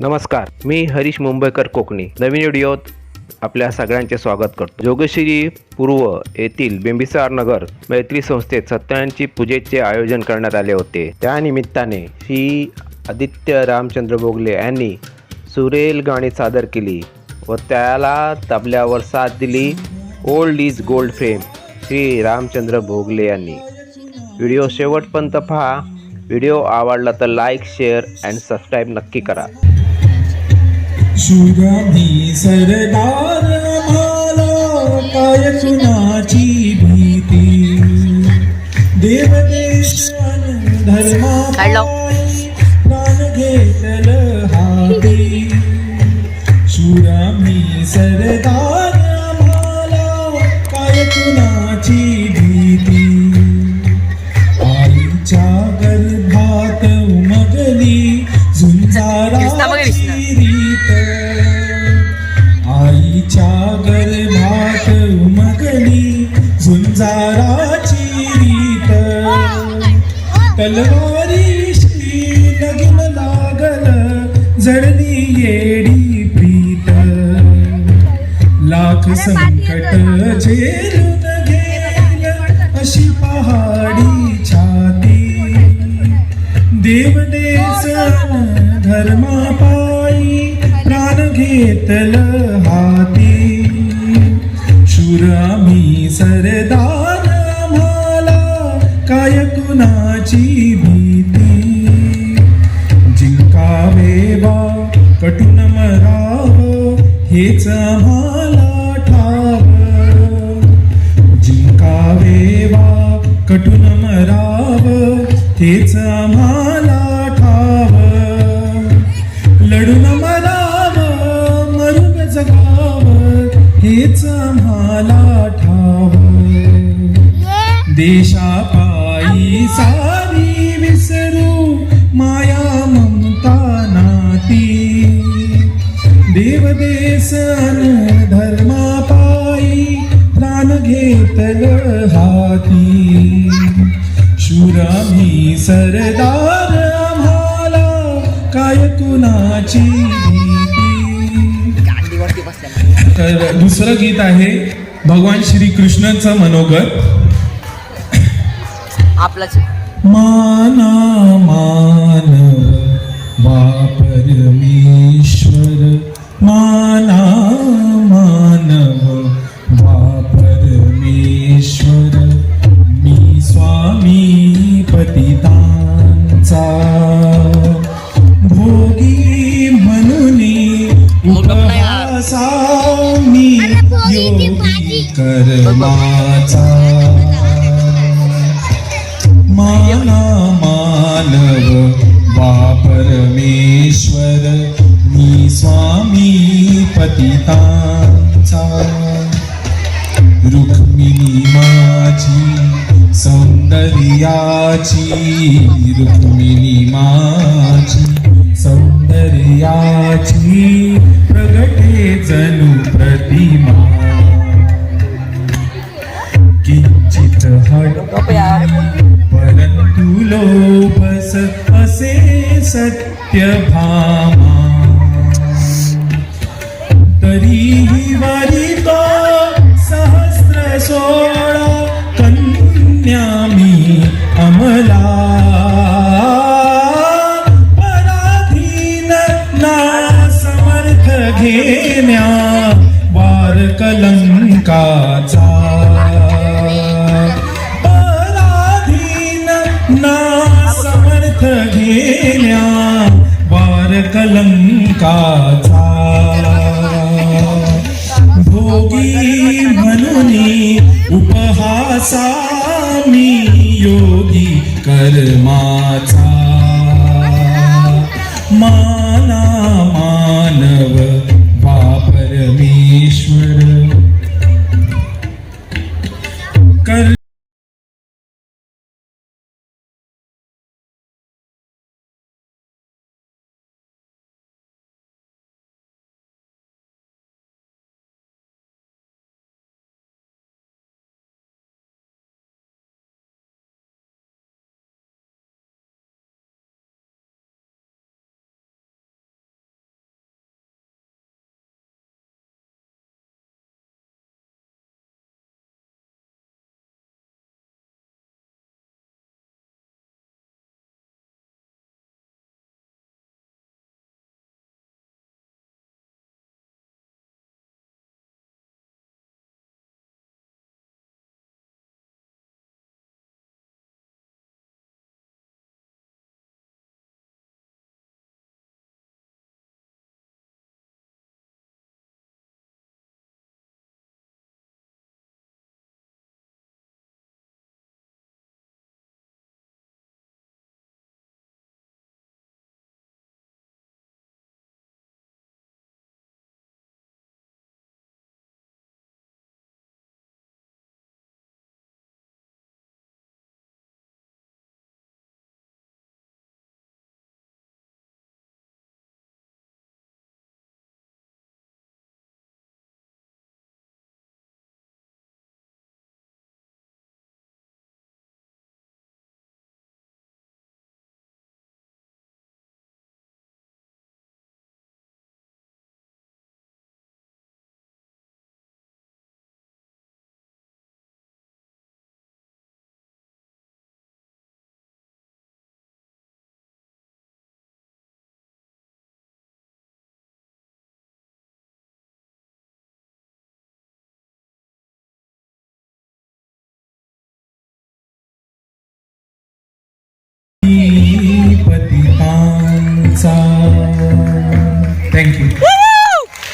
नमस्कार मी हरीश मुंबईकर कोकणी. नवीन व्हिडिओत आपल्या सगळ्यांचे स्वागत करतो. जोगेश्वरी पूर्व येथील बिंबिसार नगर मैत्री संस्थेत सत्यनारायणची पूजेचे आयोजन करण्यात आले होते. त्या निमित्ताने श्री आदित्य रामचंद्र बोगले यांनी सुरेल गाणी सादर केली व त्याला तबल्यावर साथ दिली. Old is gold frame Shri Ramchandra Bhogle यांनी. व्हिडिओ शेवटपर्यंत पहा. व्हिडिओ आवडला तर लाईक शेअर अँड सबस्क्राईब नक्की करा. शुरामी सरदार आम्हाला काय कुणाची भीती. देवदेशान धर्मा प्राण घेतल हाती. शुरामी सरदार आम्हाला काय कुणाची आईच्या गर्भात उमगली झुंजाराची रीत. तलवारीशी लगीन लागल जडली येडी प्रीत. लाख संकट झेलून गेल अशी पहाडी छाती. देवदेसन धर्मा पायी प्राण घेतल. हेच आम्हाला ठाव जिंकावे वा कटून मराव हेच आम्हाला ठाव लढून मराव मरून जगाव हेच आम्हाला ठाव देशापायी सारी देवदेसन धर्मापायी प्राण घेतल हाती. शुरामी सरदार आम्हाला काय कुणाची तर दुसरं गीत आहे भगवान श्री कृष्णाचं मनोगत. आपलाच माना मानव वा परमेश्वर कर्माचा माना मानव वा परमेश्वर मी स्वामी पतितांचा. रुक्मिणी माझी सौंदर्याची रुक्मिणी माझी सौंदर्याची परंतु लोभस असे सत्य भामा. तरीही सहस्र सोळा कन्या मी अमला. पराधीन ना समर्थ घेण्या वार कलंकाचा कलंकाचा भोगी म्हणून उपहासा मी योगी कर्माचा पतितांचा थँक्यू